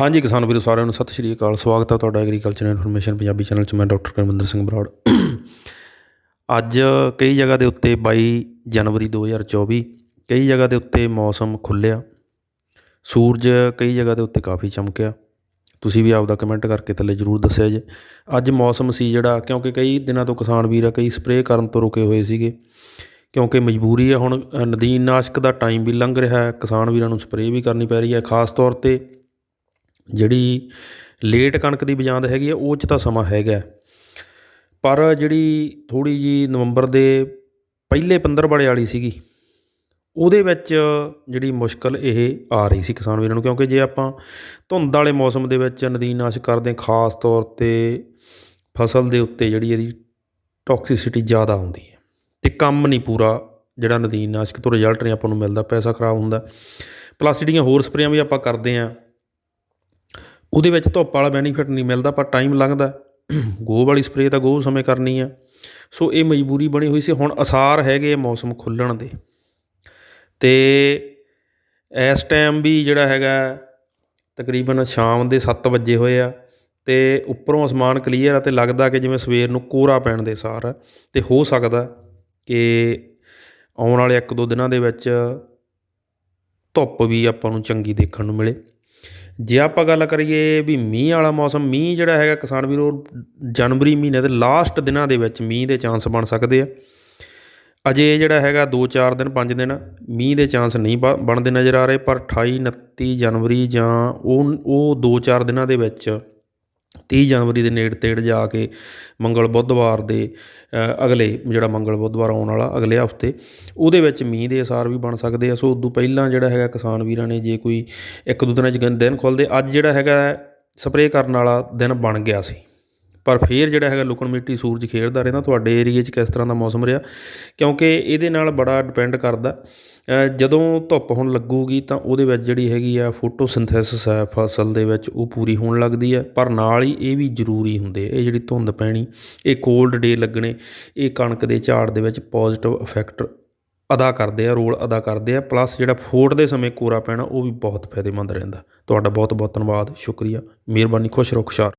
ਹਾਂਜੀ ਕਿਸਾਨ ਵੀਰੋ, ਸਾਰਿਆਂ ਨੂੰ ਸਤਿ ਸ਼੍ਰੀ ਅਕਾਲ। ਸਵਾਗਤ ਹੈ ਤੁਹਾਡਾ ਐਗਰੀਕਲਚਰ ਇਨਫੋਰਮੇਸ਼ਨ ਪੰਜਾਬੀ ਚੈਨਲ 'ਚ। ਮੈਂ ਡਾਕਟਰ ਕਰਮਿੰਦਰ ਸਿੰਘ ਬਰਾੜ। ਅੱਜ ਕਈ ਜਗ੍ਹਾ ਦੇ ਉੱਤੇ 22 ਜਨਵਰੀ 2024 ਕਈ ਜਗ੍ਹਾ ਦੇ ਉੱਤੇ ਮੌਸਮ ਖੁੱਲਿਆ ਸੂਰਜ ਕਈ ਜਗ੍ਹਾ ਦੇ ਉੱਤੇ ਕਾਫੀ ਚਮਕਿਆ। ਤੁਸੀਂ ਵੀ ਆਪਦਾ ਕਮੈਂਟ ਕਰਕੇ ਥੱਲੇ ਜਰੂਰ ਦੱਸਿਆ ਜੇ। ਅੱਜ ਮੌਸਮ ਸੀ ਜਿਹੜਾ, ਕਿਉਂਕਿ ਕਈ ਦਿਨਾਂ ਤੋਂ ਕਿਸਾਨ ਵੀਰ ਆ, ਕਈ ਸਪਰੇਅ ਕਰਨ ਤੋਂ ਰੁਕੇ ਹੋਏ ਸੀਗੇ। ਕਿਉਂਕਿ ਮਜਬੂਰੀ ਹੈ ਹੁਣ ਨਦੀਨ ਨਾਸ਼ਕ ਦਾ ਟਾਈਮ ਵੀ ਲੰਘ ਰਿਹਾ ਹੈ। ਕਿਸਾਨ ਵੀਰਾਂ ਨੂੰ ਸਪਰੇਅ ਵੀ ਕਰਨੀ ਪੈ ਰਹੀ ਹੈ। ਖਾਸ ਤੌਰ ਤੇ ਜਿਹੜੀ ਲੇਟ ਕਣਕ ਦੀ ਬਿਜਾਂਦ ਹੈਗੀ ਆ, ਉਹ 'ਚ ਤਾਂ ਸਮਾਂ ਹੈਗਾ ਪਰ ਜਿਹੜੀ ਥੋੜ੍ਹੀ ਜਿਹੀ ਨਵੰਬਰ ਦੇ ਪਹਿਲੇ ਪੰਦਰਵਾੜੇ ਵਾਲੀ ਸੀਗੀ, ਉਹਦੇ ਵਿੱਚ ਜਿਹੜੀ ਮੁਸ਼ਕਲ ਇਹ ਆ ਰਹੀ ਸੀ ਕਿਸਾਨ ਵੀਰਾਂ ਨੂੰ, ਕਿਉਂਕਿ ਜੇ ਆਪਾਂ ਧੁੰਦ ਵਾਲੇ ਮੌਸਮ ਦੇ ਵਿੱਚ ਨਦੀਨਨਾਸ਼ਕ ਕਰਦੇ ਹਾਂ, ਖਾਸ ਤੌਰ ਤੇ ਫਸਲ ਦੇ ਉੱਤੇ ਜਿਹੜੀ ਇਹਦੀ ਟੌਕਸਿਸਿਟੀ ਜ਼ਿਆਦਾ ਹੁੰਦੀ ਹੈ ਤੇ ਕੰਮ ਨਹੀਂ ਪੂਰਾ, ਜਿਹੜਾ ਨਦੀਨਨਾਸ਼ਕ ਤੋਂ ਰਿਜ਼ਲਟ ਨਹੀਂ ਆਪਾਂ ਨੂੰ ਮਿਲਦਾ, ਪੈਸਾ ਖਰਾਬ ਹੁੰਦਾ। ਪਲੱਸ ਜਿਹੜੀਆਂ ਹੋਰ ਸਪਰੇਆਂ ਵੀ ਆਪਾਂ ਕਰਦੇ ਹਾਂ ਉਹਦੇ ਵਿੱਚ ਧੁੱਪ ਵਾਲਾ ਬੈਨੀਫਿਟ ਨਹੀਂ ਮਿਲਦਾ, ਪਰ ਟਾਈਮ ਲੰਘਦਾ ਗੋਹ ਵਾਲੀ ਸਪਰੇਅ ਤਾਂ ਗੋਹ ਸਮੇਂ ਕਰਨੀ ਆ ਸੋ ਇਹ ਮਜਬੂਰੀ ਬਣੀ ਹੋਈ ਸੀ। ਹੁਣ ਆਸਾਰ ਹੈਗੇ ਮੌਸਮ ਖੁੱਲਣ ਦੇ। ਤੇ ਇਸ ਟਾਈਮ ਵੀ ਜਿਹੜਾ ਹੈਗਾ, ਤਕਰੀਬਨ ਸ਼ਾਮ ਦੇ 7 ਵਜੇ ਹੋਏ ਆ ਤੇ ਉੱਪਰੋਂ ਅਸਮਾਨ ਕਲੀਅਰ ਆ ਤੇ ਲੱਗਦਾ ਕਿ ਜਿਵੇਂ ਸਵੇਰ ਨੂੰ ਕੋਰਾ ਪੈਣ ਦੇ ਸਾਰ ਆ। ਤੇ ਹੋ ਸਕਦਾ ਕਿ ਆਉਣ ਵਾਲੇ ਇੱਕ ਦੋ ਦਿਨਾਂ ਦੇ ਵਿੱਚ ਧੁੱਪ ਵੀ ਆਪਾਂ ਨੂੰ ਚੰਗੀ ਦੇਖਣ ਨੂੰ ਮਿਲੇ। ਜੇ ਆਪਾਂ ਗੱਲ ਕਰੀਏ ਵੀ ਮੀਂਹ ਵਾਲਾ ਮੌਸਮ, ਮੀਂਹ ਜਿਹੜਾ ਹੈਗਾ ਕਿਸਾਨ ਵੀਰੋ, ਜਨਵਰੀ ਮਹੀਨੇ ਦੇ ਲਾਸਟ ਦਿਨਾਂ ਦੇ ਵਿੱਚ ਮੀਂਹ ਦੇ ਚਾਂਸ ਬਣ ਸਕਦੇ ਆ। ਅਜੇ ਜਿਹੜਾ ਹੈਗਾ 2-4 ਦਿਨ 5 ਦਿਨ ਮੀਂਹ ਦੇ ਚਾਂਸ ਨਹੀਂ ਬ- ਬਣਦੇ ਨਜ਼ਰ ਆ ਰਹੇ, ਪਰ 28 29 ਜਨਵਰੀ ਜਾਂ ਉਹ ਉਹ 2-4 ਦਿਨਾਂ ਦੇ ਵਿੱਚ ਤੀਹ ਜਨਵਰੀ ਦੇ ਨੇੜੇ ਤੇੜ ਜਾ ਕੇ ਮੰਗਲ ਬੁੱਧਵਾਰ ਦੇ ਅਗਲੇ ਜਿਹੜਾ ਮੰਗਲ ਬੁੱਧਵਾਰ ਆਉਣ ਵਾਲਾ ਅਗਲੇ ਹਫ਼ਤੇ, ਉਹਦੇ ਵਿੱਚ ਮੀਂਹ ਦੇ ਅਸਾਰ ਵੀ ਬਣ ਸਕਦੇ ਆ। ਸੋ ਉਦੋਂ ਪਹਿਲਾਂ ਜਿਹੜਾ ਹੈਗਾ ਕਿਸਾਨ ਵੀਰਾਂ ਨੇ ਜੇ ਕੋਈ ਇੱਕ ਦੋ ਦਿਨਾਂ 'ਚ ਦਿਨ ਖੁੱਲ੍ਹਦੇ ਅੱਜ ਜਿਹੜਾ ਹੈਗਾ ਸਪਰੇਅ ਕਰਨ ਵਾਲਾ ਦਿਨ ਬਣ ਗਿਆ ਸੀ। ਪਰ ਫਿਰ ਜਿਹੜਾ ਹੈਗਾ ਲੁਕਣ ਮਿੱਟੀ ਸੂਰਜ ਖੇਡਦਾ ਰਹਿੰਦਾ, ਤੁਹਾਡੇ ਏਰੀਏ 'ਚ ਕਿਸ ਤਰ੍ਹਾਂ ਦਾ ਮੌਸਮ ਰਿਹਾ? ਕਿਉਂਕਿ ਇਹਦੇ ਨਾਲ ਬੜਾ ਡਿਪੈਂਡ ਕਰਦਾ ਜਦੋਂ ਧੁੱਪ ਹੁਣ ਲੱਗੂਗੀ ਤਾਂ ਉਹਦੇ ਵਿੱਚ ਜਿਹੜੀ ਹੈਗੀ ਆ ਫੋਟੋਸਿੰਥੈਸਿਸ ਹੈ ਫਸਲ ਦੇ ਵਿੱਚ, ਉਹ ਪੂਰੀ ਹੋਣ ਲੱਗਦੀ ਹੈ ਪਰ ਨਾਲ ਹੀ ਇਹ ਵੀ ਜ਼ਰੂਰੀ ਹੁੰਦੇ ਆ, ਇਹ ਜਿਹੜੀ ਧੁੰਦ ਪੈਣੀ, ਇਹ ਕੋਲਡ ਡੇ ਲੱਗਣੇ, ਇਹ ਕਣਕ ਦੇ ਝਾੜ ਦੇ ਵਿੱਚ ਪੋਜ਼ਿਟਿਵ ਇਫੈਕਟ ਅਦਾ ਕਰਦੇ ਆ, ਰੋਲ ਅਦਾ ਕਰਦੇ ਆ। ਪਲੱਸ ਜਿਹੜਾ ਫੋਟ ਦੇ ਸਮੇਂ ਕੋਰਾ ਪੈਣਾ, ਉਹ ਵੀ ਬਹੁਤ ਫਾਇਦੇਮੰਦ ਰਹਿੰਦਾ। ਤੁਹਾਡਾ ਬਹੁਤ ਬਹੁਤ ਧੰਨਵਾਦ, ਸ਼ੁਕਰੀਆ। ਮਿਹਰਬਾਨੀ, ਖੁਸ਼ ਰਹੋ, ਖੁਸ਼ਹਾਲ।